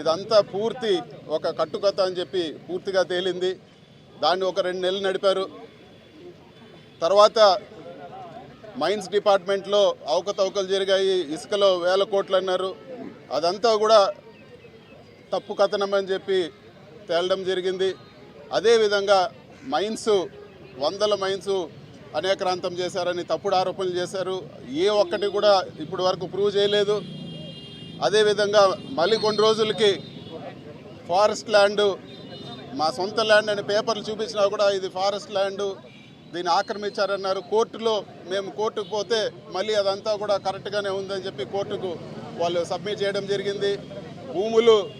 ఇదంతా పూర్తి ఒక కట్టుకథ అని చెప్పి పూర్తిగా తేలింది. దాన్ని ఒక రెండు నెలలు నడిపారు. తర్వాత మైన్స్ డిపార్ట్మెంట్లో అవకతవకలు జరిగాయి. ఇసుకలో వేల కోట్లు అన్నారు. అదంతా కూడా తప్పు కథనం అని చెప్పి తేలడం జరిగింది. అదేవిధంగా మైన్స్ వందల మైన్స్ అనేక్రాంతం చేశారని తప్పుడు ఆరోపణలు చేశారు. ఏ ఒక్కటి కూడా ఇప్పటి వరకు ప్రూవ్ చేయలేదు. అదేవిధంగా మళ్ళీ కొన్ని రోజులకి ఫారెస్ట్ ల్యాండ్ మా సొంత ల్యాండ్ అని పేపర్లు చూపించినా కూడా ఇది ఫారెస్ట్ ల్యాండ్. దీన్ని ఆక్రమించారన్నారు. కోర్టులో మేము కోర్టుకు పోతే మళ్ళీ అదంతా కూడా కరెక్ట్గానే ఉందని చెప్పి కోర్టుకు వాళ్ళు సబ్మిట్ చేయడం జరిగింది. భూములు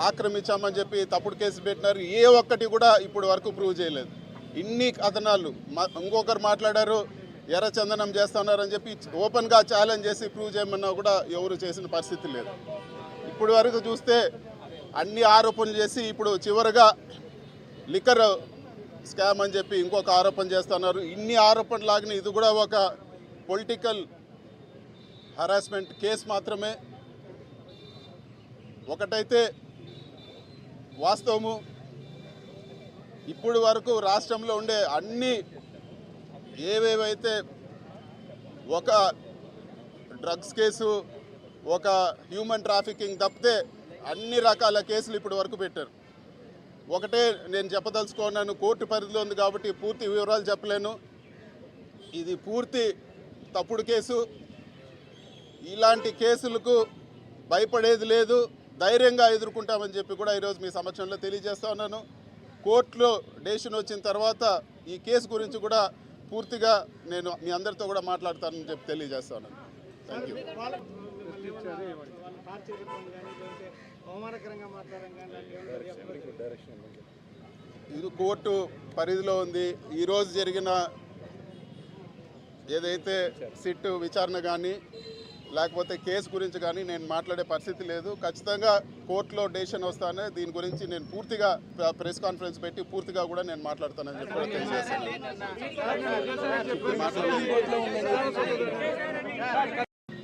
ఆక్రమించామని చెప్పి తప్పుడు కేసు పెట్టినారు. ఏ ఒక్కటి కూడా ఇప్పుడు వరకు ప్రూవ్ చేయలేదు. ఇన్ని కథనాలు. మా- ఇంకొకరు మాట్లాడారు. ఎర్రచందనం చేస్తున్నారని చెప్పి ఓపెన్గా ఛాలెంజ్ చేసి ప్రూవ్ చేయమన్నా కూడా ఎవరు చేసిన పరిస్థితి లేదు. ఇప్పుడు వరకు చూస్తే అన్ని ఆరోపణలు చేసి ఇప్పుడు చివరగా లిక్కర్ స్కామ్ అని చెప్పి ఇంకొక ఆరోపణ చేస్తున్నారు. ఇన్ని ఆరోపణలు లాగిన ఇది కూడా ఒక పొలిటికల్ హరాస్మెంట్ కేసు మాత్రమే. ఒకటైతే వాస్తవము. ఇప్పుడు వరకు రాష్ట్రంలో ఉండే అన్ని ఏవేవైతే ఒక డ్రగ్స్ కేసు ఒక హ్యూమన్ ట్రాఫికింగ్ తప్పితే అన్ని రకాల కేసులు ఇప్పుడు వరకు పెట్టారు. ఒకటే నేను చెప్పదలుచుకున్నాను కోర్టు పరిధిలో ఉంది కాబట్టి పూర్తి వివరాలు చెప్పలేను. ఇది పూర్తి తప్పుడు కేసు. ఇలాంటి కేసులకు భయపడేది లేదు. ధైర్యంగా ఎదుర్కొంటామని చెప్పి కూడా ఈరోజు మీ సమక్షంలో తెలియజేస్తా ఉన్నాను. కోర్టులో డెసిషన్ వచ్చిన తర్వాత ఈ కేసు గురించి కూడా పూర్తిగా నేను మీ అందరితో కూడా మాట్లాడతానని చెప్పి తెలియజేస్తాను. థ్యాంక్ యూ ఇది కోర్టు పరిధిలో ఉంది. ఈరోజు జరిగిన ఏదైతే సిట్ విచారణ కానీ లేకపోతే కేసు గురించి కానీ నేను మాట్లాడే పరిస్థితి లేదు. ఖచ్చితంగా కోర్టులో డెసిషన్ వస్తానే దీని గురించి నేను పూర్తిగా ప్రెస్ కాన్ఫరెన్స్ పెట్టి పూర్తిగా కూడా నేను మాట్లాడతానని చెప్పి కూడా తెలియజేస్తాను.